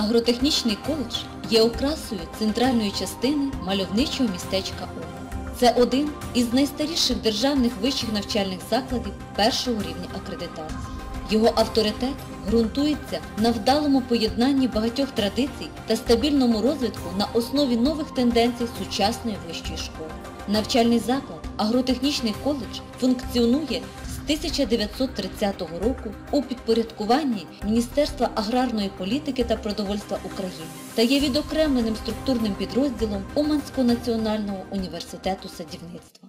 Агротехнічний коледж є окрасою центральної частини мальовничого містечка О. Це один із найстаріших державних вищих навчальних закладів першого рівня акредитації. Його авторитет ґрунтується на вдалому поєднанні багатьох традицій та стабільному розвитку на основі нових тенденцій сучасної вищої школи. Навчальний заклад Агротехнічний коледж функціонує 1930 року у підпорядкуванні Міністерства аграрної політики та продовольства України та є відокремленим структурним підрозділом Уманського національного університету садівництва.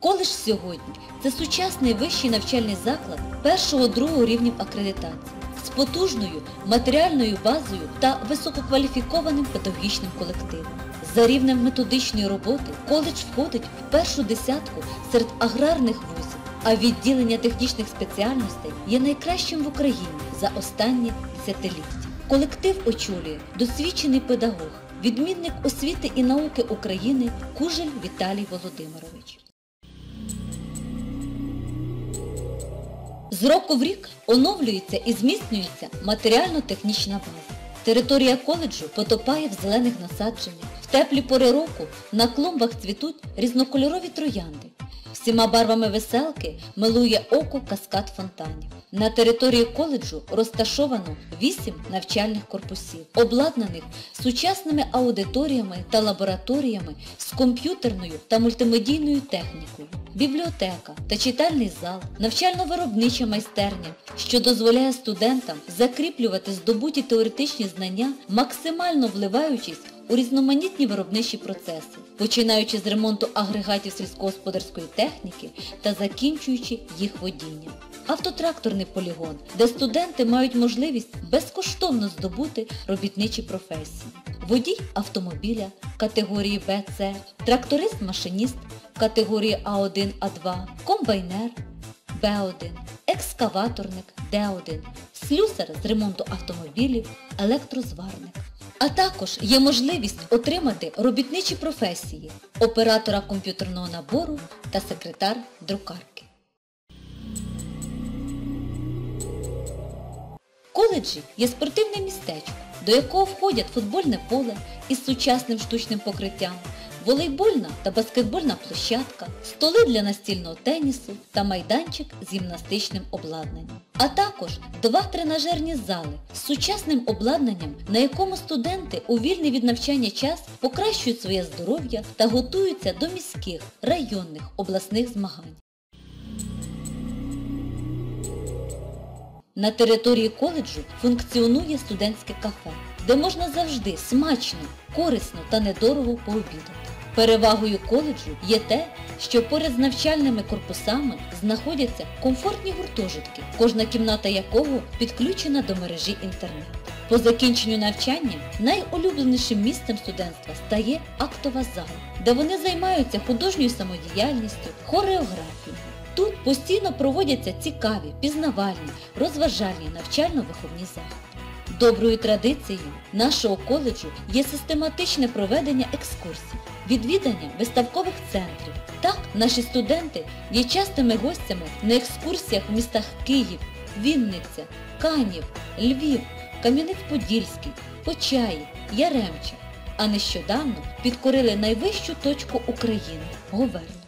Коледж сьогодні це сучасний вищий навчальний заклад першого-другого рівнів акредитації з потужною матеріальною базою та висококваліфікованим педагогічним колективом. За рівнем методичної роботи коледж входить в першу десятку серед аграрних вузів, а відділення технічних спеціальностей є найкращим в Україні за останні десятиліття. Колектив очолює досвідчений педагог, відмінник освіти і науки України Кужель Віталій Володимирович. З року в рік оновлюється і зміцнюється матеріально-технічна база. Територія коледжу потопає в зелених насадженнях. Теплі пори року на клумбах цвітуть різнокольорові троянди. Всіма барвами веселки милує око каскад фонтанів. На території коледжу розташовано 8 навчальних корпусів, обладнаних сучасними аудиторіями та лабораторіями з комп'ютерною та мультимедійною технікою, бібліотека та читальний зал, навчально-виробнича майстерня, що дозволяє студентам закріплювати здобуті теоретичні знання, максимально вливаючись у різноманітні виробничі процеси, починаючи з ремонту агрегатів сільськогосподарської техніки та закінчуючи їх водінням. Автотракторний полігон, де студенти мають можливість безкоштовно здобути робітничі професії. Водій автомобіля категорії БЦ, тракторист-машиніст категорії А1, А2, комбайнер Б1, екскаваторник Д1, слюсар з ремонту автомобілів, електрозварник. А також є можливість отримати робітничі професії оператора комп'ютерного набору та секретар друкарки. Коледжі є спортивне містечко, до якого входять футбольне поле із сучасним штучним покриттям, волейбольна та баскетбольна площадка, столи для настільного тенісу та майданчик з гімнастичним обладнанням. А також два тренажерні зали з сучасним обладнанням, на якому студенти у вільний від навчання час покращують своє здоров'я та готуються до міських, районних, обласних змагань. На території коледжу функціонує студентське кафе, де можна завжди смачно, корисно та недорого пообідати. Перевагою коледжу є те, що поряд з навчальними корпусами знаходяться комфортні гуртожитки, кожна кімната якого підключена до мережі інтернет. По закінченню навчання найулюбленішим місцем студентства стає актова зала, де вони займаються художньою самодіяльністю, хореографією. Тут постійно проводяться цікаві, пізнавальні, розважальні навчально-виховні заходи. Доброю традицією нашого коледжу є систематичне проведення екскурсій, відвідання виставкових центрів. Так, наші студенти є частими гостями на екскурсіях в містах Київ, Вінниця, Канів, Львів, Кам'янець-Подільський, Почаїв, Яремча, а нещодавно підкорили найвищу точку України Говерну.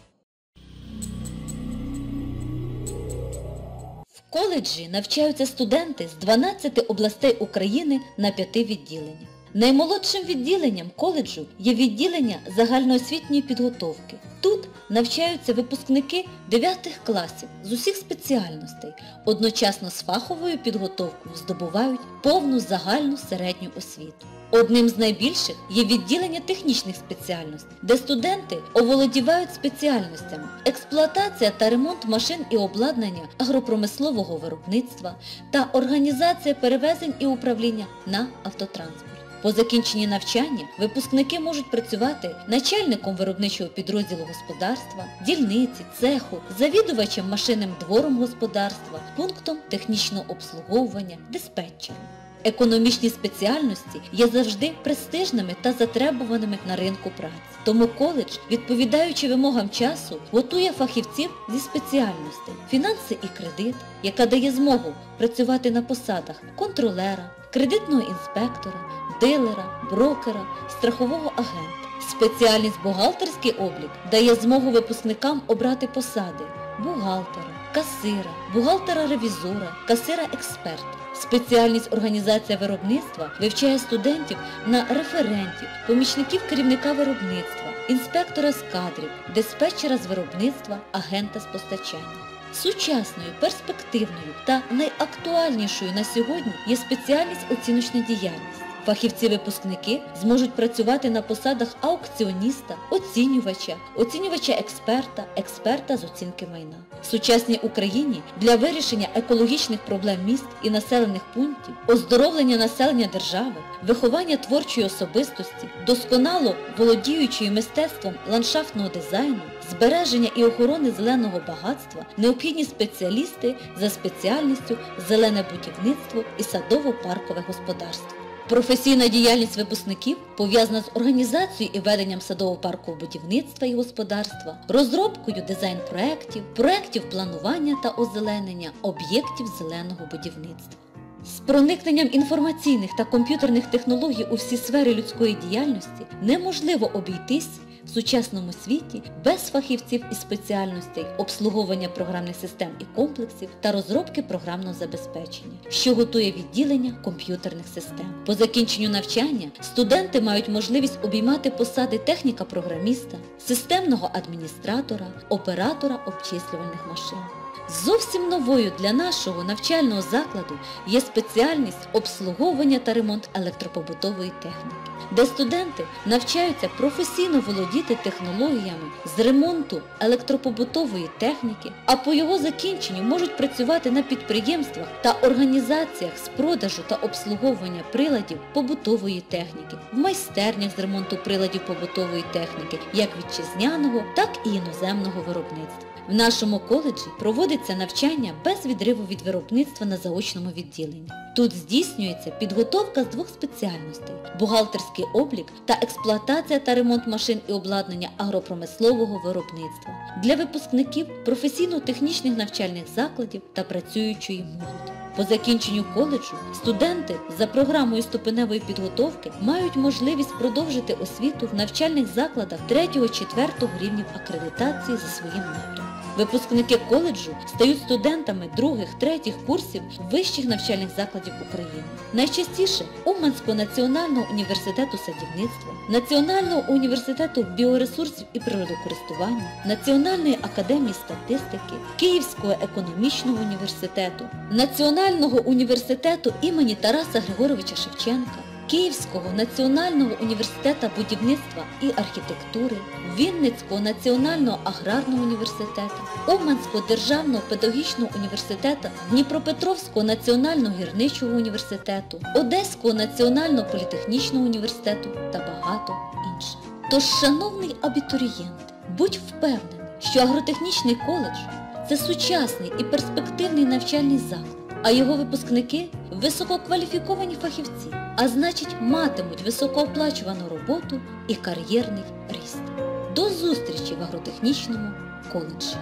Коледжі навчаються студенти з 12 областей України на 5 відділеннях. Наймолодшим відділенням коледжу є відділення загальноосвітньої підготовки. Тут навчаються випускники 9 класів з усіх спеціальностей. Одночасно з фаховою підготовкою здобувають повну загальну середню освіту. Одним з найбільших є відділення технічних спеціальностей, де студенти оволодівають спеціальностями експлуатація та ремонт машин і обладнання агропромислового виробництва та організація перевезень і управління на автотранспорт. По закінченні навчання випускники можуть працювати начальником виробничого підрозділу господарства, дільниці, цеху, завідувачем машинним двором господарства, пунктом технічного обслуговування, диспетчером. Економічні спеціальності є завжди престижними та затребуваними на ринку праці. Тому коледж, відповідаючи вимогам часу, готує фахівців зі спеціальностей фінанси і кредит, яка дає змогу працювати на посадах контролера, кредитного інспектора, дилера, брокера, страхового агента. Спеціальність бухгалтерський облік дає змогу випускникам обрати посади бухгалтера, касира, бухгалтера-ревізора, касира-експерта. Спеціальність організація виробництва вивчає студентів на референтів, помічників керівника виробництва, інспектора з кадрів, диспетчера з виробництва, агента з постачання. Сучасною, перспективною та найактуальнішою на сьогодні є спеціальність оціночна діяльність. Фахівці-випускники зможуть працювати на посадах аукціоніста, оцінювача, оцінювача-експерта, експерта з оцінки майна. В сучасній Україні для вирішення екологічних проблем міст і населених пунктів, оздоровлення населення держави, виховання творчої особистості, досконало володіючої мистецтвом ландшафтного дизайну, збереження і охорони зеленого багатства необхідні спеціалісти за спеціальністю зелене будівництво і садово-паркове господарство. Професійна діяльність випускників пов'язана з організацією і веденням садово-паркового будівництва і господарства, розробкою дизайн-проєктів, проєктів планування та озеленення об'єктів зеленого будівництва. З проникненням інформаційних та комп'ютерних технологій у всі сфери людської діяльності неможливо обійтись в сучасному світі без фахівців і спеціальностей обслуговування програмних систем і комплексів та розробки програмного забезпечення, що готує відділення комп'ютерних систем. По закінченню навчання студенти мають можливість обіймати посади техніка-програміста, системного адміністратора, оператора обчислювальних машин. Зовсім новою для нашого навчального закладу є спеціальність обслуговування та ремонт електропобутової техніки, де студенти навчаються професійно володіти технологіями з ремонту електропобутової техніки, а по його закінченню можуть працювати на підприємствах та організаціях з продажу та обслуговування приладів побутової техніки, в майстернях з ремонту приладів побутової техніки, як вітчизняного, так і іноземного виробництва. В нашому коледжі проводиться навчання без відриву від виробництва на заочному відділенні. Тут здійснюється підготовка з двох спеціальностей – бухгалтерський облік та експлуатація та ремонт машин і обладнання агропромислового виробництва для випускників професійно-технічних навчальних закладів та працюючої молоді. По закінченню коледжу студенти за програмою ступеневої підготовки мають можливість продовжити освіту в навчальних закладах 3-4 рівнів акредитації за своїм напрямком. Випускники коледжу стають студентами других, третіх курсів вищих навчальних закладів України. Найчастіше Уманського національного університету садівництва, Національного університету біоресурсів і природокористування, Національної академії статистики, Київського економічного університету, Національного університету імені Тараса Григоровича Шевченка, Київського національного університету будівництва і архітектури, Вінницького національного аграрного університету, Уманського державного педагогічного університету, Дніпропетровського національного гірничого університету, Одеського національного політехнічного університету та багато інших. Тож, шановний абітурієнт, будь впевнений, що агротехнічний коледж це сучасний і перспективний навчальний заклад а його випускники висококваліфіковані фахівці, а значить матимуть високооплачувану роботу і кар'єрний ріст. До зустрічі в агротехнічному коледжі.